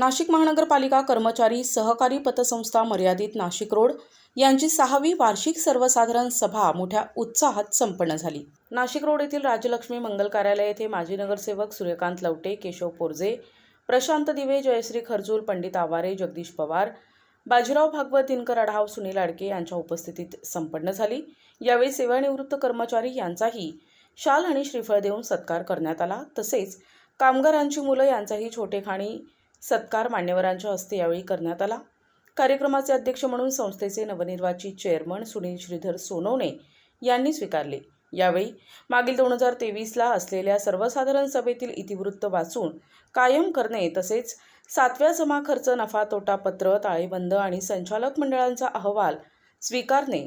नाशिक महानगरपालिका कर्मचारी सहकारी पतसंस्था मर्यादित नाशिक रोड यांची सहावी वार्षिक सर्वसाधारण सभा मोठ्या उत्साहात संपन्न झाली. नाशिक रोड येथील राजलक्ष्मी मंगल कार्यालय येथे माजी नगरसेवक सूर्यकांत लवटे केशव पोरजे प्रशांत दिवे जयश्री खर्जूल पंडित आवारे जगदीश पवार बाजीराव भागवत दिनकर आढाव सुनील आडके यांच्या उपस्थितीत संपन्न झाली. यावेळी सेवानिवृत्त कर्मचारी यांचाही शाल आणि श्रीफळ देऊन सत्कार करण्यात आला. तसेच कामगारांची मुलं यांचाही छोटेखानी सत्कार मान्यवरांच्या हस्ते यावेळी करण्यात आला. कार्यक्रमाचे अध्यक्ष म्हणून संस्थेचे नवनिर्वाचित चेअरमन सुनील श्रीधर सोनवणे यांनी स्वीकारले. यावेळी मागील दोन हजार तेवीसला असलेल्या सर्वसाधारण सभेतील इतिवृत्त वाचून कायम करणे तसेच सातव्या जमा खर्च नफा तोटा पत्र ताळेबंद आणि संचालक मंडळांचा अहवाल स्वीकारणे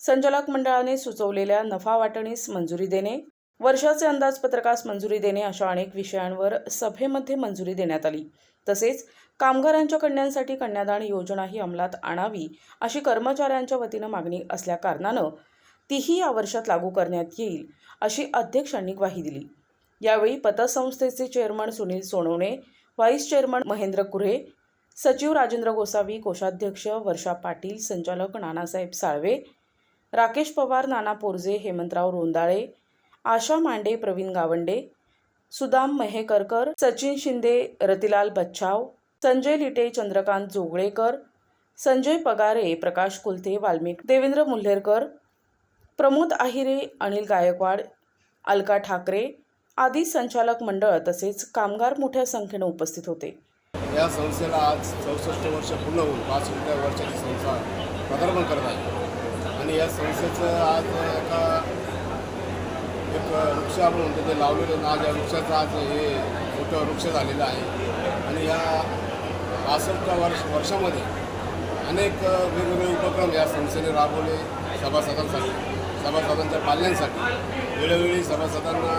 संचालक मंडळाने सुचवलेल्या नफा वाटणीस मंजुरी देणे वर्षाचे अंदाजपत्रकास मंजुरी देणे अशा अनेक विषयांवर सभेमध्ये मंजुरी देण्यात आली. तसेच कामगारांच्या कन्यांसाठी कन्यादान योजनाही अंमलात आणावी अशी कर्मचाऱ्यांच्या वतीनं मागणी असल्याकारणानं तीही या वर्षात लागू करण्यात येईल अशी अध्यक्षांनी ग्वाही दिली. यावेळी पतसंस्थेचे chairman Sunil Sonawane vice chairman Mahendra Kurhe सचिव राजेंद्र गोसावी कोषाध्यक्ष वर्षा पाटील संचालक नानासाहेब साळवे राकेश पवार नाना पोरजे हेमंतराव रोंदाळे आशा मांडे प्रवीण गावंडे सुदाम महेकरकर सचिन शिंदे रतिलाल बच्छाव संजय लिटे चंद्रकांत जोगळेकर संजय पगारे प्रकाश कुलते वाल्मिक देवेंद्र मुल्हेरकर प्रमोद आहिरे अनिल गायकवाड अलका ठाकरे आदी संचालक मंडळ तसेच कामगार मोठ्या संख्येनं उपस्थित होते. या संस्थेला आज चौसष्ट वर्ष पूर्ण होऊन पासष्टव्या वर्षाची संस्था पदार्पण करत आहे. आणि या संस्थेचं आज एका वृक्ष आपण म्हणतो ते लावलेलं आज या वृक्षाचं आज हे मोठं वृक्ष झालेलं आहे. आणि या पासष्टच्या वर्ष वर्षामध्ये अनेक वेगवेगळे उपक्रम या संस्थेने राबवले सभासदांसाठी सभासदांच्या पाल्यांसाठी. वेळोवेळी सभासदांना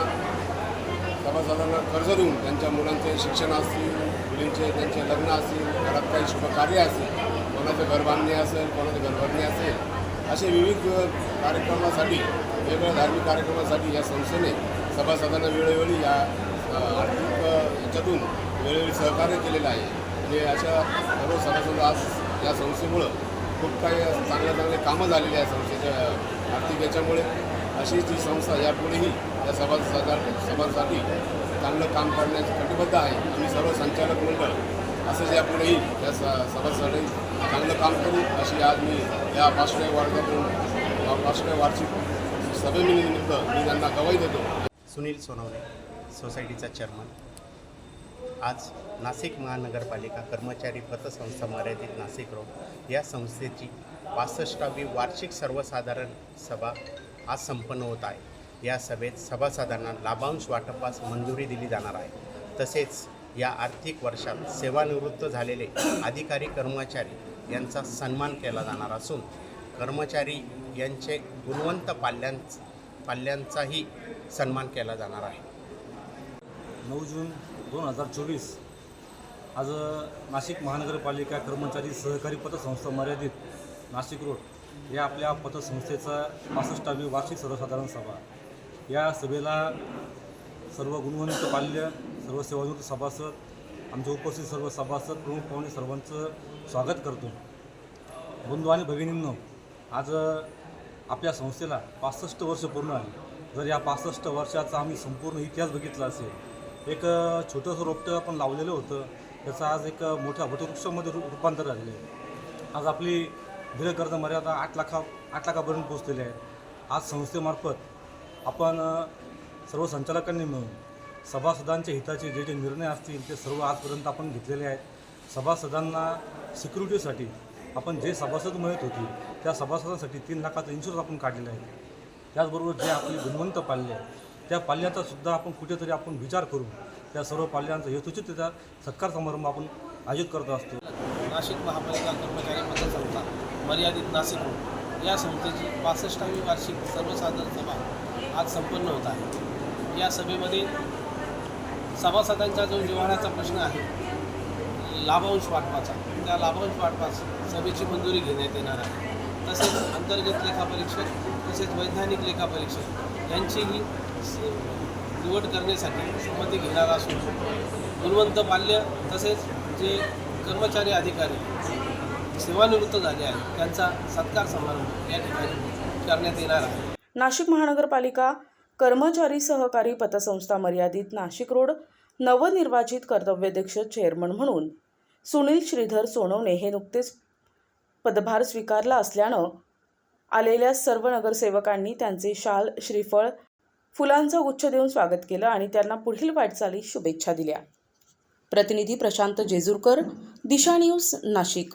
सभासदांना कर्ज देऊन त्यांच्या मुलांचे शिक्षण असतील मुलींचे त्यांचे लग्न असतील घरात काही शुभकार्य असेल कोणाचं घरबांधणी असेल कोणाचं घरभरणी असेल असे विविध कार्यक्रमासाठी वेगवेगळ्या धार्मिक कार्यक्रमासाठी या संस्थेने सभासदांना वेळोवेळी या आर्थिक याच्यातून वेळोवेळी सहकार्य केलेलं आहे. म्हणजे अशा सर्व सभासद आज या संस्थेमुळं खूप काही चांगल्या चांगले कामं झालेली आहे संस्थेच्या आर्थिक याच्यामुळे. अशी जी संस्था यापुढेही या सभासदा सभासाठी चांगलं काम करण्यास कटिबद्ध आहे. आम्ही सर्व संचालक मंडळ असंच यापुढेही येईल स सभासाठी चांगलं काम करू अशी आज मी या पाचव्या वर्गातून पाचव्या वार्षिक सभेनिमित्त मी त्यांना गवाई देतो. सुनील सोनवणे सोसायटीचा चेअरमन. आज नाशिक महानगरपालिका कर्मचारी पतसंस्था मर्यादित नाशिक रोड या संस्थेची पासष्टावी वार्षिक सर्वसाधारण सभा आज संपन्न होत आहे. या सभेत सभासदांना लाभांश वाटपास मंजुरी दिली जाणार आहे. तसेच या आर्थिक वर्षात सेवानिवृत्त झालेले अधिकारी कर्मचारी यांचा सन्मान केला जाणार असून कर्मचारी यांचे गुणवंत पाल्यांच पाल्यांचाही सन्मान केला जाणार आहे. नऊ जून दोन हजार चोवीस आज नाशिक महानगरपालिका कर्मचारी सहकारी पतसंस्था मर्यादित नाशिक रोड या आपल्या पतसंस्थेचा पासष्टावी वार्षिक सर्वसाधारण सभा. या सभेला सर्व गुणवंत पाल्य सर्व सेवानिवृत्त सभासद आमचे उपस्थित सर्व सभासद प्रमुख पाहुणे सर्वांचं स्वागत करतो. बंधू आणि भगिनींनो आज आपल्या संस्थेला पासष्ट वर्ष पूर्ण आहे. जर या पासष्ट वर्षाचा आम्ही संपूर्ण इतिहास बघितला असेल एक छोटंसं रोपटं आपण लावलेलं होतं त्याचं आज एक मोठ्या वटवृक्षामध्ये रू रूपांतर झालेलं आहे. आज आपली दीर्घकर्ज मर्यादा आठ लाखा आठ लाखापर्यंत पोहोचलेली आहे. आज संस्थेमार्फत आपण सर्व संचालकांनी मिळून सभासदांच्या हिताचे जे जे निर्णय असतील ते सर्व आजपर्यंत आपण घेतलेले आहेत. सभासदांना सिक्युरिटीसाठी आपण जे सभासद मिळत होती त्या सभासदांसाठी तीन लाखाचं इन्शुरन्स आपण काढलेलं आहे. त्याचबरोबर जे आपली गुणवंत पाल्य आहे त्या पाल्याचा सुद्धा आपण कुठेतरी आपण विचार करू त्या सर्व पाल्यांचा यथोचित त्याचा सत्कार समारंभ आपण आयोजित करत असतो. नाशिक महापालिका कर्मचारी संस्था मर्यादित नाशिक या संस्थेची पासष्टावी वार्षिक सर्वसाधारण सभा आज संपन्न होत आहे. या सभेमध्ये सभासदांचा जो जिव्हाळ्याचा प्रश्न आहे लाभांश वाटपाचा त्या लाभांश वाटपास सभेची मंजुरी घेण्यात येणार आहे. तसेच अंतर्गत लेखापरीक्षक तसेच वैधानिक लेखापरीक्षक यांचीही निवड करण्यासाठी संमती घेणार असून गुणवंत पाल्य तसेच जे कर्मचारी अधिकारी सेवानिवृत्त झाले आहेत त्यांचा सत्कार समारंभ या ठिकाणी करण्यात येणार आहे. नाशिक महानगरपालिका कर्मचारी सहकारी पतसंस्था मर्यादित नाशिक रोड नवनिर्वाचित कर्तव्यदक्ष चेअरमन म्हणून. सुनील श्रीधर सोनवणे हे नुकतेच पदभार स्वीकारला असल्यानं आलेल्या सर्व नगरसेवकांनी त्यांचे शाल श्रीफळ फुलांचा गुच्छ देऊन स्वागत केलं आणि त्यांना पुढील वाटचाली शुभेच्छा दिल्या. प्रतिनिधी प्रशांत जेजूरकर दिशा न्यूज नाशिक.